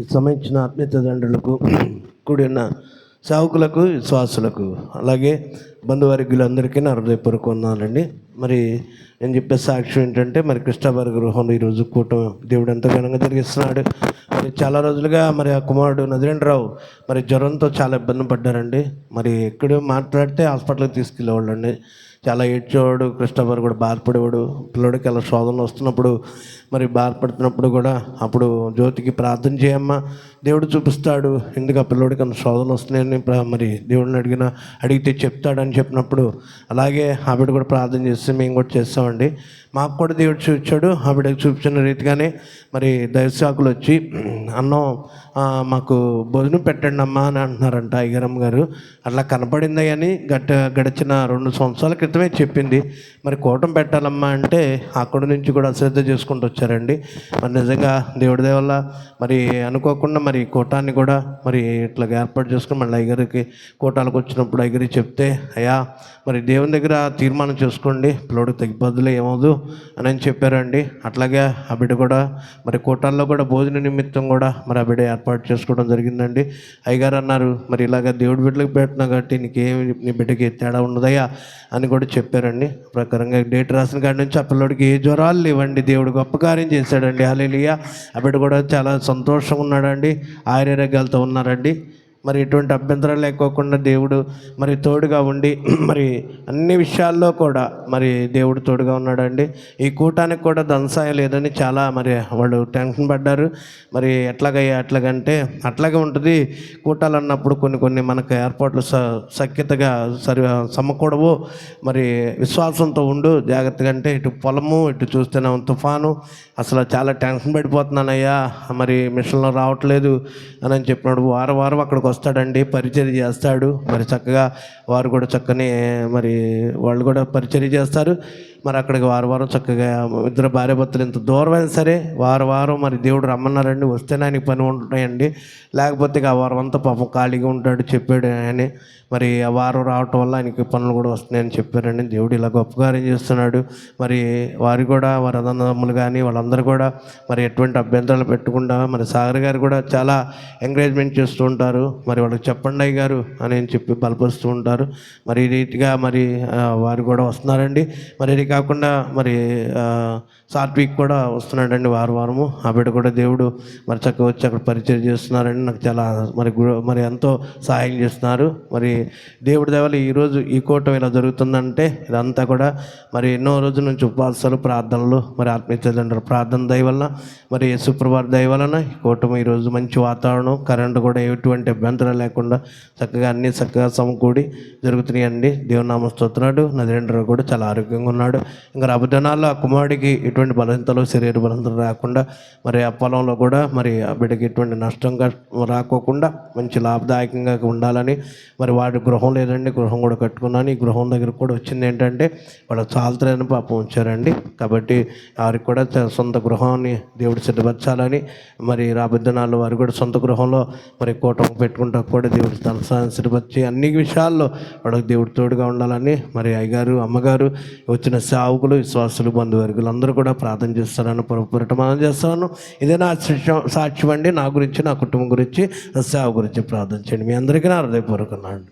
ఈ సంబంధించిన ఆత్మీయ తండ్రులకు కూడిన సేవకులకు విశ్వాసులకు అలాగే బంధువర్గులందరికీ నా హృదయపూర్వక వందనాలండి. మరి నేను చెప్పే సాక్ష్యం ఏంటంటే మరి కృష్ణాబారి గృహంలో ఈరోజు కూటమి దేవుడు ఎంతో ఘనంగా జరిగిస్తున్నాడు. మరి చాలా రోజులుగా మరి ఆ కుమారుడు నదిరేంద్రరావు మరి జ్వరంతో చాలా ఇబ్బంది పడ్డారండి. మరి ఎక్కడో మాట్లాడితే హాస్పిటల్కి తీసుకెళ్ళేవాళ్ళండి. చాలా ఏడ్చేవాడు కృష్ణబారు కూడా బాధపడేవాడు. పిల్లడికి అలా శోధనలు వస్తున్నప్పుడు మరి బాధపడుతున్నప్పుడు కూడా అప్పుడు జ్యోతికి ప్రార్థన చేయమ్మా. దేవుడు చూపిస్తాడు. ఎందుకు ఆ పిల్లోడికి అంత శోధనలు వస్తున్నాయని ప్ర- మరి దేవుడిని అడిగిన అడిగితే చెప్తాడని చెప్పినప్పుడు అలాగే ఆవిడ కూడా ప్రార్థన చేస్తే మేము కూడా చేస్తామండి. మాకు కూడా దేవుడు చూపించాడు. ఆవిడకి చూపించిన రీతిగానే మరి దైవశాకులు వచ్చి అన్నం మాకు భోజనం పెట్టండి అమ్మా అని అంటున్నారంట అయ్యగారమ్మ గారు. అట్లా కనపడింది అని గట్ట గడిచిన రెండు సంవత్సరాల క్రితమే చెప్పింది. మరి కూటం పెట్టాలమ్మా అంటే అక్కడి నుంచి కూడా అశ్రద్ధ చేసుకుంటూ వచ్చారండి మరి నిజంగా దేవుడి వల్ల మరి అనుకోకుండా మరి కూటాన్ని కూడా మరి ఇట్లా ఏర్పాటు చేసుకుని మళ్ళీ అయ్యగారికి కూటాలకు వచ్చినప్పుడు అయ్యగారికి చెప్తే అయ్యా మరి దేవుని దగ్గర తీర్మానం చేసుకోండి. పిల్లోడికి తగ్గిపోద్దులే ఏమవుదు అని అని చెప్పారండి. అట్లాగే ఆ బిడ్డ కూడా మరి కూటాల్లో కూడా భోజన నిమిత్తం కూడా మరి ఆ బిడ్డ ఏర్పాటు చేసుకోవడం జరిగిందండి. అయ్యగారు అన్నారు మరి ఇలాగ దేవుడి బిడ్డలకు పెట్టినా కాబట్టి నీకేమి నీ బిడ్డకి తేడా ఉండదయ్యా అని కూడా చెప్పారండి. ప్రకారంగా డేట్ రాసిన కాడి నుంచి ఆ పిల్లోడికి ఏ జ్వరాలు లేవండి. దేవుడు గొప్పగా కార్యం చేశాడండి. హాలేలియా ఆ బిడ్డ కూడా చాలా సంతోషంగా ఉన్నాడండి. ఆయుర్వేగాలతో ఉన్నారండి. మరి ఎటువంటి అభ్యంతరాలు లేకోకుండా దేవుడు మరి తోడుగా ఉండి మరి అన్ని విషయాల్లో కూడా మరి దేవుడు తోడుగా ఉన్నాడండి. ఈ కూటానికి కూడా ధనసాయం లేదని చాలా మరి వాళ్ళు టెన్షన్ పడ్డారు. మరి ఎట్లాగయ్యా అట్లాగంటే అట్లాగే ఉంటుంది. కూటాలు అన్నప్పుడు కొన్ని కొన్ని మనకు ఏర్పాట్లు స సఖ్యతగా సరి సమకూడవు. మరి విశ్వాసంతో ఉండు. జాగ్రత్తగా అంటే ఇటు పొలము ఇటు చూస్తేనే తుఫాను. అసలు చాలా టెన్షన్ పడిపోతున్నానయ్యా. మరి మిషన్లో రావట్లేదు అని అని చెప్పినాడు. వారం వారం అక్కడికి వస్తాడండి పరిచర్య చేస్తాడు. మరి చక్కగా వారు కూడా చక్కని మరి వాళ్ళు కూడా పరిచర్య చేస్తారు. మరి అక్కడికి వారం వారం చక్కగా ఇద్దరు భార్యభర్తలు ఇంత దూరం అయినా సరే వారం వారం మరి దేవుడు రమ్మన్నారండి వస్తేనే ఆయనకి పని ఉంటున్నాయండి లేకపోతే ఇక ఆ వారం అంతా పాపం ఖాళీగా ఉంటాడు చెప్పాడు అని మరి ఆ వారం రావటం వల్ల ఆయనకి పనులు కూడా వస్తున్నాయని చెప్పారండి. దేవుడు ఇలా గొప్ప కార్యం చేస్తున్నాడు. మరి వారు కూడా వారి అన్నదమ్ములు కానీ వాళ్ళందరూ కూడా మరి ఎటువంటి అభ్యంతరాలు పెట్టకుండా మరి సాగర్ గారు కూడా చాలా ఎంకరేజ్మెంట్ చేస్తూ ఉంటారు. మరి వాళ్ళకి చెప్పండి అయ్య గారు అని చెప్పి బలపరుస్తూ ఉంటారు. మరి రీతిగా మరి వారు కూడా వస్తున్నారండి. మరి కాకుండా మరి సాత్విక్ కూడా వస్తున్నాడండి వారం వారము. ఆ బిడ్డ కూడా దేవుడు మరి చక్కగా వచ్చి అక్కడ పరిచయం చేస్తున్నారండి నాకు చాలా మరి మరి ఎంతో సహాయం చేస్తున్నారు. మరి దేవుడి దేవాలి ఈరోజు ఈ కూటమి ఇలా జరుగుతుందంటే ఇదంతా కూడా మరి ఎన్నో రోజుల నుంచి ఉపవాసాలు ప్రార్థనలు మరి ఆత్మీయతండ్రుల ప్రార్థన దయ వలన మరి శుక్రవారం దయ వలన ఈ కూటమి ఈరోజు మంచి వాతావరణం కరెంటు కూడా ఎటువంటి అభ్యంతరం లేకుండా చక్కగా అన్నీ చక్కగా సమకూడి జరుగుతున్నాయండి. దేవునామ స్తోత్రాడు నదిరేంద్ర కూడా చాలా ఆరోగ్యంగా ఉన్నాడు. ఇంకా రాబోదినాల్లో ఆ కుమారుడికి ఎటువంటి బలహీనతలు శరీర బలహీనతలు రాకుండా మరి ఆ పొలంలో కూడా మరి ఆ బిడ్డకి ఎటువంటి నష్టంగా రాకోకుండా మంచి లాభదాయకంగా ఉండాలని మరి వాడి గృహం లేదండి గృహం కూడా కట్టుకున్నాను. ఈ గృహం దగ్గర కూడా వచ్చింది ఏంటంటే వాళ్ళ చాలతలేని పాపం ఉంచారండి. కాబట్టి వారికి కూడా సొంత గృహాన్ని దేవుడు సిద్ధపరచాలని మరి రాబోదినాల్లో వారు కూడా సొంత గృహంలో మరి కూటమి పెట్టుకుంటా కూడా దేవుడు తన సిద్ధపరిచి అన్ని విషయాల్లో వాళ్ళకి దేవుడు తోడుగా ఉండాలని మరి అయ్యగారు అమ్మగారు వచ్చిన సేవకులు విశ్వాసులు బంధువర్గులు అందరూ కూడా ప్రార్థన చేస్తారని ప్రమాణం చేస్తాను. ఇదే నా సాక్ష్యం సాక్ష్యం అండి. నా గురించి నా కుటుంబం గురించి నా సేవ గురించి ప్రార్థన చేయండి. మీ అందరికీ నా హృదయపూర్వకన్నాను